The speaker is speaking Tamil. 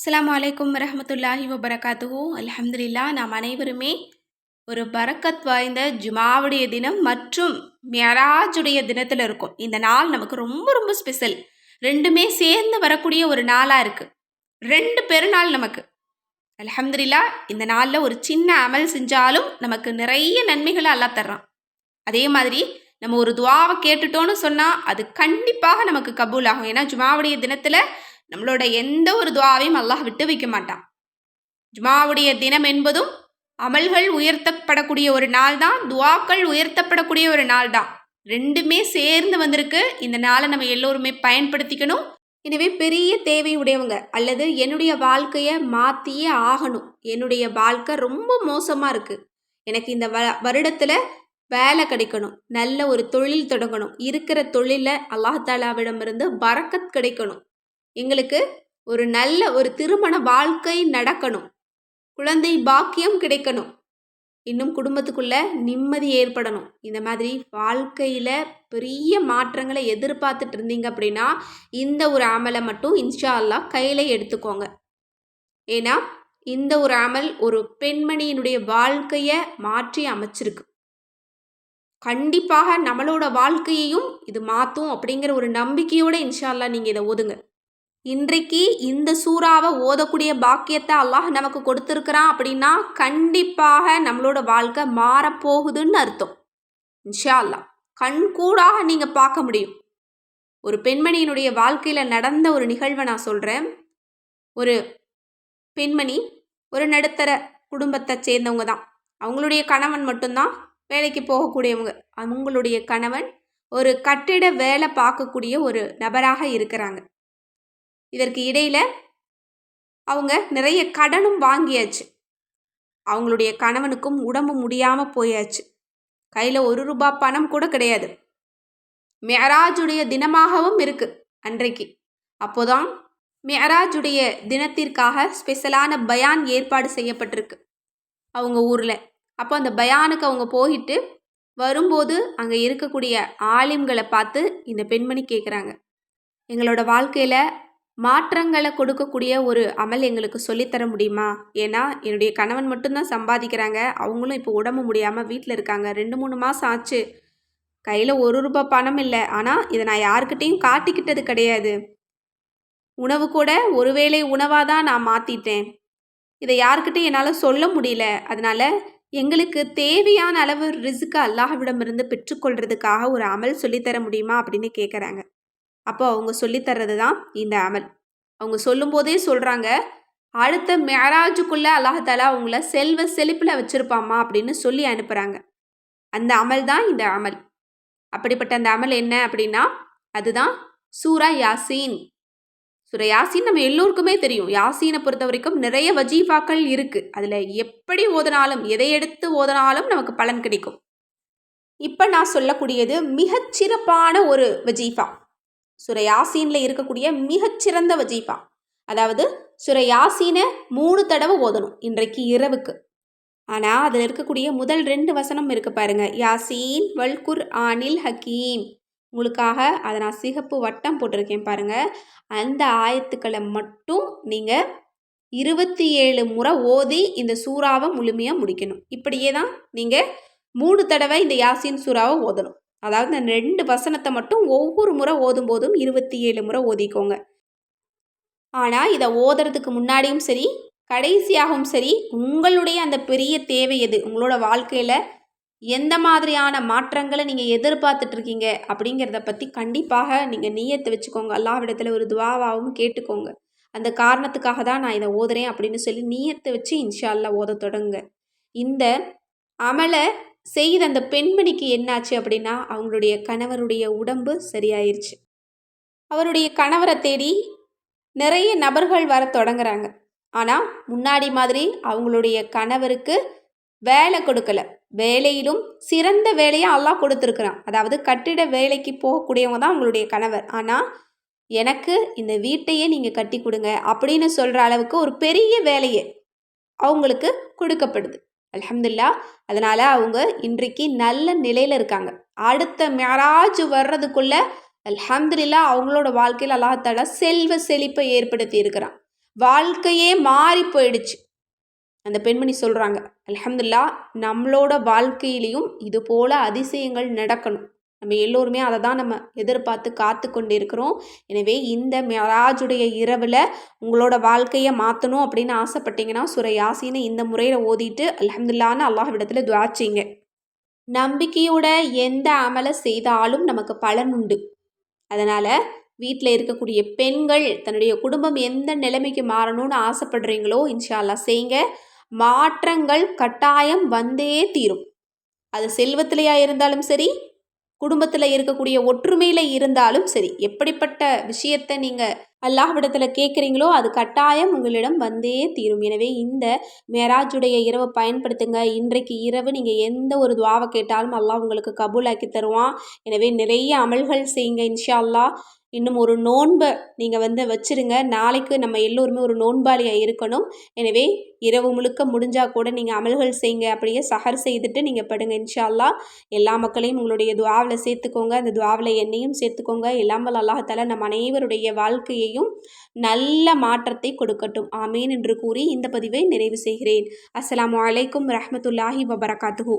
அஸ்லாம் வலைக்கம் வரமத்துல்லாஹி வபரகாத்துஹூ. அலமதுல்லா நாம் அனைவருமே ஒரு பரக்கத் வாய்ந்த ஜுமாவுடைய தினம் மற்றும் மியராஜுடைய தினத்தில் இருக்கும். இந்த நாள் நமக்கு ரொம்ப ரொம்ப ஸ்பெஷல் ரெண்டுமே சேர்ந்து வரக்கூடிய ஒரு நாளாக இருக்குது ரெண்டு பெருநாள் நமக்கு. அலமதுல்லா இந்த நாளில் ஒரு சின்ன அமல் செஞ்சாலும் நமக்கு நிறைய நன்மைகளை அல்லாஹ் தர்றான். அதே மாதிரி நம்ம ஒரு துவாவை கேட்டுட்டோன்னு சொன்னால் அது கண்டிப்பாக நமக்கு கபூல் ஆகும் ஏன்னா ஜுமாவுடைய தினத்தில் நம்மளோட எந்த ஒரு துவாவையும் அல்லாஹ் விட்டு வைக்க மாட்டான். ஜுமாவுடைய தினம் என்பதும் அமல்கள் உயர்த்தப்படக்கூடிய ஒரு நாள் தான் துவாக்கள் உயர்த்தப்படக்கூடிய ஒரு நாள் தான் ரெண்டுமே சேர்ந்து வந்திருக்கு. இந்த நாளை நம்ம எல்லோருமே பயன்படுத்திக்கணும். எனவே பெரிய தேவை உடையவங்க அல்லது என்னுடைய வாழ்க்கையை மாற்றியே ஆகணும். என்னுடைய வாழ்க்கை ரொம்ப மோசமாக இருக்குது எனக்கு இந்த வ வருடத்தில் வேலை கிடைக்கணும். நல்ல ஒரு தொழில் தொடங்கணும். இருக்கிற தொழிலில் அல்லாஹாலாவிடமிருந்து பறக்கத் கிடைக்கணும். எங்களுக்கு ஒரு நல்ல ஒரு திருமண வாழ்க்கை நடக்கணும். குழந்தை பாக்கியம் கிடைக்கணும். இன்னும் குடும்பத்துக்குள்ள நிம்மதி ஏற்படணும். இந்த மாதிரி வாழ்க்கையில் பெரிய மாற்றங்களை எதிர்பார்த்துட்டு இருந்தீங்க அப்படின்னா இந்த ஒரு அமலை மட்டும் இன்ஷா அல்லா கையில் எடுத்துக்கோங்க. ஏன்னா இந்த ஒரு அமல் ஒரு பெண்மணியினுடைய வாழ்க்கையை மாற்றி அமைச்சிருக்கு. கண்டிப்பாக நம்மளோட வாழ்க்கையையும் இது மாற்றும் அப்படிங்கிற ஒரு நம்பிக்கையோடு இன்ஷா நீங்கள் இதை ஒதுங்க இன்றைக்கு இந்த சூறாவை ஓதக்கூடிய பாக்கியத்தை அல்லாஹ் நமக்கு கொடுத்துருக்குறான் அப்படின்னா கண்டிப்பாக நம்மளோட வாழ்க்கை மாறப்போகுதுன்னு அர்த்தம். இன்ஷா அல்லாஹ் கண்கூடாக நீங்கள் பார்க்க முடியும். ஒரு பெண்மணியினுடைய வாழ்க்கையில் நடந்த ஒரு நிகழ்வை நான் சொல்கிறேன் ஒரு பெண்மணி ஒரு நடுத்தர குடும்பத்தை சேர்ந்தவங்க தான். அவங்களுடைய கணவன் மட்டும்தான் வேலைக்கு போகக்கூடியவங்க. அவங்களுடைய கணவன் ஒரு கட்டிட வேலை பார்க்கக்கூடிய ஒரு நபராக இருக்கிறாங்க. இதற்கு இடையில் அவங்க நிறைய கடனும் வாங்கியாச்சு. அவங்களுடைய கணவனுக்கும் உடம்பு முடியாமல் போயாச்சு. கையில் ஒரு ரூபாய் பணம் கூட கிடையாது. மெஹராஜுடைய தினமாகவும் இருக்குது அன்றைக்கு. அப்போதான் மேராஜுடைய தினத்திற்காக ஸ்பெஷலான பயான் ஏற்பாடு செய்யப்பட்டிருக்கு. அவங்க ஊரில். அப்போ அந்த பயானுக்கு அவங்க போயிட்டு வரும்போது அங்கே இருக்கக்கூடிய ஆலிம்களை பார்த்து இந்த பெண்மணி கேட்குறாங்க எங்களோட வாழ்க்கையில் மாற்றங்களை கொடுக்கக்கூடிய ஒரு அமல் எங்களுக்கு சொல்லித்தர முடியுமா? ஏன்னா என்னுடைய கணவன் மட்டும்தான் சம்பாதிக்கிறாங்க. அவங்களும் இப்போ உடம்பு முடியாமல் வீட்டில் இருக்காங்க. ரெண்டு மூணு மாதம் ஆச்சு. கையில் ஒரு ரூபாய் பணம் இல்லை. ஆனால் இதை நான் யாருக்கிட்டேயும் காட்டிக்கிட்டது கிடையாது. உணவு கூட ஒருவேளை உணவாக தான் நான் மாற்றிட்டேன் இதை யாருக்கிட்டையும் என்னால் சொல்ல முடியல. அதனால் எங்களுக்கு தேவையான அளவு ரிசுக்கு அல்லாஹ்விடமிருந்து பெற்றுக்கொள்றதுக்காக ஒரு அமல் சொல்லித்தர முடியுமா? அப்படின்னு கேட்குறாங்க அப்போ அவங்க சொல்லித்தர்றது தான் இந்த அமல். அவங்க சொல்லும்போதே சொல்கிறாங்க அடுத்த மேராஜுக்குள்ளே அல்லாஹாலா அவங்கள செல்வ செழிப்பில் வச்சுருப்பாமா அப்படின்னு சொல்லி அனுப்புகிறாங்க அந்த அமல் தான் இந்த அமல். அப்படிப்பட்ட அந்த அமல் என்ன அப்படின்னா அதுதான் சூரா யாசீன். சூரா யாசீன் நம்ம எல்லோருக்குமே தெரியும். யாசீனை பொறுத்த வரைக்கும் நிறைய வஜீஃபாக்கள் இருக்குது அதில் எப்படி ஓதனாலும் எதை எடுத்து ஓதனாலும் நமக்கு பலன் கிடைக்கும். இப்போ நான் சொல்லக்கூடியது மிகச்சிறப்பான ஒரு வஜீஃபா. சுரை யாசீனில் இருக்கக்கூடிய மிகச்சிறந்த வஜீஃபா அதாவது சுரை யாசீனை மூணு தடவை ஓதணும் இன்றைக்கு இரவுக்கு. ஆனால் அதில் இருக்கக்கூடிய முதல் ரெண்டு வசனம் இருக்கு பாருங்க. யாசீன் வல்குர் ஆனில் ஹக்கீம். உங்களுக்காக அதை நான் சிகப்பு வட்டம் போட்டிருக்கேன் பாருங்க. அந்த ஆயத்துக்களை மட்டும் நீங்கள் இருபத்தி ஏழு முறை ஓதி இந்த சூறாவை முழுமையாக முடிக்கணும். இப்படியே தான் நீங்கள் மூணு தடவை இந்த யாசின் சூறாவை ஓதணும். அதாவது இந்த ரெண்டு வசனத்தை மட்டும் ஒவ்வொரு முறை ஓதும் போதும் இருபத்தி ஏழு முறை ஓதிக்கோங்க. ஆனால் இதை ஓதுறதுக்கு முன்னாடியும் சரி கடைசியாகவும் சரி உங்களுடைய அந்த பெரிய தேவை எது? உங்களோட வாழ்க்கையில் எந்த மாதிரியான மாற்றங்களை நீங்கள் எதிர்பார்த்துட்ருக்கீங்க அப்படிங்கிறத பற்றி கண்டிப்பாக நீங்கள் நீயத்தை வச்சுக்கோங்க. அல்லாவிடத்தில் ஒரு துவாவாகவும் கேட்டுக்கோங்க. அந்த காரணத்துக்காக தான் நான் இதை ஓதுறேன் அப்படின்னு சொல்லி நீயத்தை வச்சு இன்ஷால்லா ஓத தொடங்க இந்த அமலை செய்த அந்த பெண்மணிக்கு என்னாச்சு அப்படின்னா அவங்களுடைய கணவருடைய உடம்பு சரியாயிருச்சு. அவருடைய கணவரை தேடி நிறைய நபர்கள் வர தொடங்குறாங்க. ஆனால் முன்னாடி மாதிரி அவங்களுடைய கணவருக்கு வேலை கொடுக்கல. வேலையிலும் சிறந்த வேலையை எல்லாம் கொடுத்துருக்குறான். அதாவது கட்டிட வேலைக்கு போகக்கூடியவங்க தான் அவங்களுடைய கணவர். ஆனால் எனக்கு இந்த வீட்டையே நீங்கள் கட்டி கொடுங்க அப்படின்னு சொல்கிற அளவுக்கு ஒரு பெரிய வேலையை அவங்களுக்கு கொடுக்கப்படுது. அலமதுல்லா அதனால் அவங்க இன்றைக்கு நல்ல நிலையில் இருக்காங்க. அடுத்த மேராஜ் வர்றதுக்குள்ளே அலமதுல்லா அவங்களோட வாழ்க்கையில் அல்லாத்தால செல்வ செழிப்பை ஏற்படுத்தி இருக்கிறான். வாழ்க்கையே மாறி போயிடுச்சு. அந்த பெண்மணி சொல்கிறாங்க அலமதுல்லா நம்மளோட வாழ்க்கையிலையும் இது போல் அதிசயங்கள் நடக்கணும். நம்ம எல்லோருமே அதை தான் நம்ம எதிர்பார்த்து காத்து கொண்டிருக்கிறோம் எனவே இந்த மெராஜுடைய இரவில் உங்களோட வாழ்க்கையை மாற்றணும் அப்படின்னு ஆசைப்பட்டீங்கன்னா சுர யாசின்னு இந்த முறையில் ஓதிட்டு அலமதுல்லான்னு அல்லாஹ்விடத்தில் துவாச்சிங்க நம்பிக்கையோட எந்த அமலை செய்தாலும் நமக்கு பலன் உண்டு. அதனால் வீட்டில் இருக்கக்கூடிய பெண்கள் தன்னுடைய குடும்பம் எந்த நிலைமைக்கு மாறணும்னு ஆசைப்படுறீங்களோ இன்ஷால்லாஹ் செய்யுங்க. மாற்றங்கள் கட்டாயம் வந்தே தீரும். அது செல்வத்திலையா இருந்தாலும் சரி குடும்பத்தில் இருக்கக்கூடிய ஒற்றுமையில் இருந்தாலும் சரி எப்படிப்பட்ட விஷயத்தை நீங்கள் அல்லாஹ்விடத்தில் கேட்குறீங்களோ அது கட்டாயம் உங்களிடம் வந்தே தீரும். எனவே இந்த மேராஜுடைய இரவை பயன்படுத்துங்க. இன்றைக்கு இரவு நீங்கள் எந்த ஒரு துவாவை கேட்டாலும் அல்லாஹ் உங்களுக்கு கபூலாக்கி தருவான். எனவே நிறைய அமல்கள் செய்யுங்க இன்ஷா அல்லாஹ். இன்னும் ஒரு நோன்பை நீங்கள் வந்து வச்சுருங்க. நாளைக்கு நம்ம எல்லோருமே ஒரு நோன்பாளியாக இருக்கணும். எனவே இரவு முழுக்க முடிஞ்சால் கூட நீங்கள் அமல்கள் செய்யுங்க அப்படியே சஹர் செய்துட்டு நீங்கள் படுங்க இன்ஷா அல்லாஹ் எல்லா மக்களையும் உங்களுடைய துவாவில் சேர்த்துக்கோங்க. அந்த துவாவில் என்னையும் சேர்த்துக்கோங்க. இல்லாமல் அல்லாஹால நம் அனைவருடைய வாழ்க்கையையும் நல்ல மாற்றத்தை கொடுக்கட்டும். ஆமீன் என்று கூறி இந்த பதிவை நிறைவு செய்கிறேன். அஸ்ஸலாமு அலைக்கும் ரஹமத்துல்லாஹி வபரகாத்துஹூ.